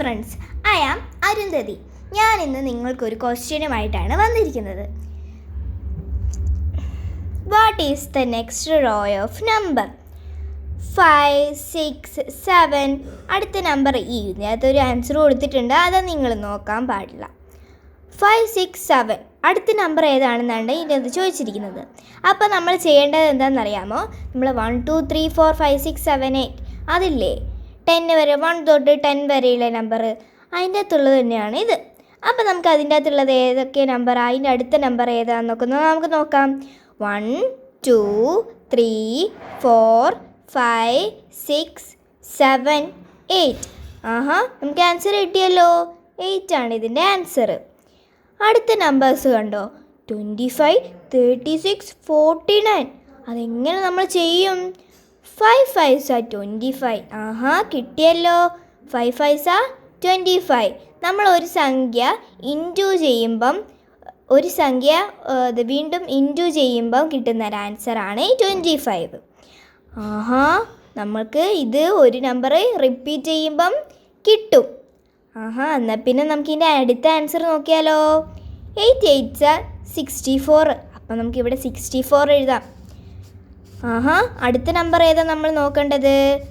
Friends I am Arundhati. ഞാൻ ഇന്ന് നിങ്ങൾക്കൊരു ക്വസ്റ്റ്യനുമായിട്ടാണ് വന്നിരിക്കുന്നത്. What is the next row of number five six seven അടുത്ത നമ്പർ ഈ ഇതിനകത്തൊരു ആൻസർ കൊടുത്തിട്ടുണ്ട്. അത് നിങ്ങൾ നോക്കാൻ പാടില്ല. ഫൈവ് സിക്സ് സെവൻ അടുത്ത നമ്പർ ഏതാണെന്നാണ് ഇതിനകത്ത് ചോദിച്ചിരിക്കുന്നത്. അപ്പോൾ നമ്മൾ ചെയ്യേണ്ടത് എന്താണെന്നറിയാമോ? നമ്മൾ one two three four five six seven eight അതില്ലേ? ടെൻ വരെ വൺ തൊട്ട് ടെൻ വരെയുള്ള നമ്പർ അതിന്റെ അകത്തുള്ളത് തന്നെയാണ് ഇത്. അപ്പോൾ നമുക്ക് അതിന്റെ അകത്തുള്ളത് ഏതൊക്കെ നമ്പർ അതിന്റെ അടുത്ത നമ്പർ ഏതാണെന്നൊക്കെ നോക്കുന്നത് നമുക്ക് നോക്കാം. One two three four five six seven eight ആഹാ നമുക്ക് ആൻസർ കിട്ടിയല്ലോ. എയ്റ്റ് ആണ് ഇതിന്റെ ആൻസർ അടുത്ത നമ്പേഴ്സ് കണ്ടോ? Twenty five thirty six forty nine അതെങ്ങനെ നമ്മൾ ചെയ്യും? ഫൈവ് ഫൈവ്സ് ആ ട്വന്റി ഫൈവ് ആഹാ കിട്ടിയല്ലോ. ഫൈവ് ഫൈവ്സ് ആ ട്വന്റി ഫൈവ് നമ്മൾ ഒരു സംഖ്യ ഇന്റു ചെയ്യുമ്പം ഒരു സംഖ്യ ഇത് വീണ്ടും ഇന്റു ചെയ്യുമ്പം കിട്ടുന്ന ഒരു ആൻസറാണ് ട്വന്റി ഫൈവ് ആഹാ നമ്മൾക്ക് ഇത് ഒരു നമ്പർ റിപ്പീറ്റ് ചെയ്യുമ്പം കിട്ടും. ആഹാ എന്നാൽ പിന്നെ നമുക്ക് ഇതിന്റെ അടുത്ത ആൻസർ നോക്കിയാലോ. എയ്റ്റ് എയ്റ്റ്സ് സിക്സ്റ്റി ഫോർ അപ്പം നമുക്കിവിടെ സിക്സ്റ്റി ഫോർ എഴുതാം. ആഹാ അടുത്ത നമ്പർ ഏതാ നമ്മൾ നോക്കേണ്ടത്?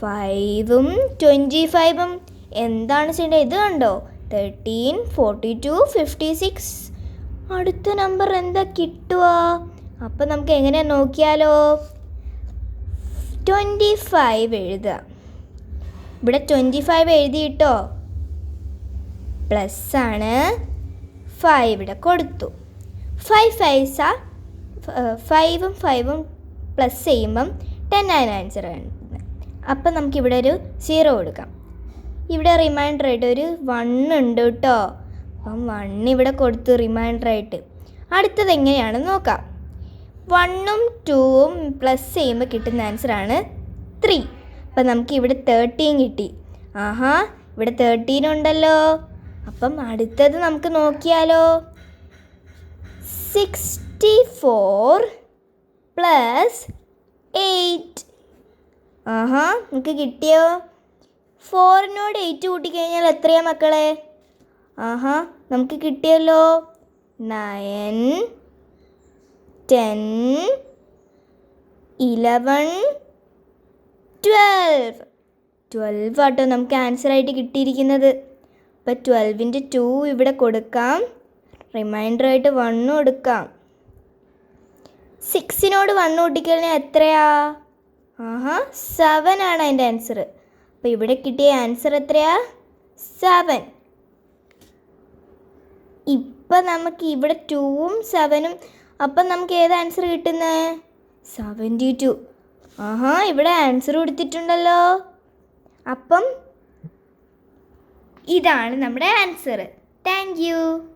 ഫൈവും ട്വന്റി ഫൈവും എന്താണ് ചെയ്യേണ്ടത്? ഇത് കണ്ടോ? Thirteen forty two fifty six അടുത്ത നമ്പർ എന്താ കിട്ടുക? അപ്പം നമുക്ക് എങ്ങനെ നോക്കിയാലോ? ട്വന്റി ഫൈവ് എഴുതുക. ഇവിടെ ട്വന്റി ഫൈവ് എഴുതിയിട്ടോ പ്ലസ് ആണ് ഫൈവ് ഇവിടെ കൊടുത്തു. ഫൈവ് ഫൈവ്സാ ഫൈവും ഫൈവും പ്ലസ് ചെയ്യുമ്പം ടെൻ ആണ്. ആൻസർ അപ്പം നമുക്കിവിടെ ഒരു സീറോ കൊടുക്കാം. ഇവിടെ റിമൈൻഡർ ആയിട്ട് ഒരു വൺ ഉണ്ട് കേട്ടോ അപ്പം വൺ ഇവിടെ കൊടുത്ത് റിമൈൻഡർ ആയിട്ട്. അടുത്തത് എങ്ങനെയാണെന്ന് നോക്കാം. വണ്ണും ടൂവും പ്ലസ് ചെയ്യുമ്പോൾ കിട്ടുന്ന ആൻസറാണ് ത്രീ അപ്പം നമുക്ക് ഇവിടെ തേർട്ടീൻ കിട്ടി. ആഹാ ഇവിടെ തേർട്ടീൻ ഉണ്ടല്ലോ. അപ്പം അടുത്തത് നമുക്ക് നോക്കിയാലോ. Sixty four plus eight. ആഹാ. നമുക്ക് കിട്ടിയോ? ഫോറിനോട് എയ്റ്റ് കൂട്ടിക്കഴിഞ്ഞാൽ എത്രയാ മക്കളെ? ആഹാ. നമുക്ക് കിട്ടിയല്ലോ. Nine ten eleven twelve. Twelve ആട്ടോ നമുക്ക് ആൻസർ ആയിട്ട് കിട്ടിയിരിക്കുന്നത്. അപ്പോൾ ട്വൽവിന്റെ ടു ഇവിടെ കൊടുക്കാം. റിമൈൻഡർ ആയിട്ട് വണ്ണും എടുക്കാം. സിക്സിനോട് വൺ കൂട്ടിക്കഴിഞ്ഞാൽ എത്രയാ? ആഹാ. സെവൻ ആണ് അതിന്റെ ആൻസർ. അപ്പോൾ ഇവിടെ കിട്ടിയ ആൻസർ എത്രയാ? സെവൻ. ഇപ്പം നമുക്ക് ഇവിടെ ടൂവും സെവനും അപ്പം നമുക്ക് ഏത് ആൻസർ കിട്ടുന്നത് സെവന്റി ടു. ആഹാ ഇവിടെ ആൻസർ കൊടുത്തിട്ടുണ്ടല്ലോ. അപ്പം ഇതാണ് നമ്മുടെ ആൻസർ. Thank you.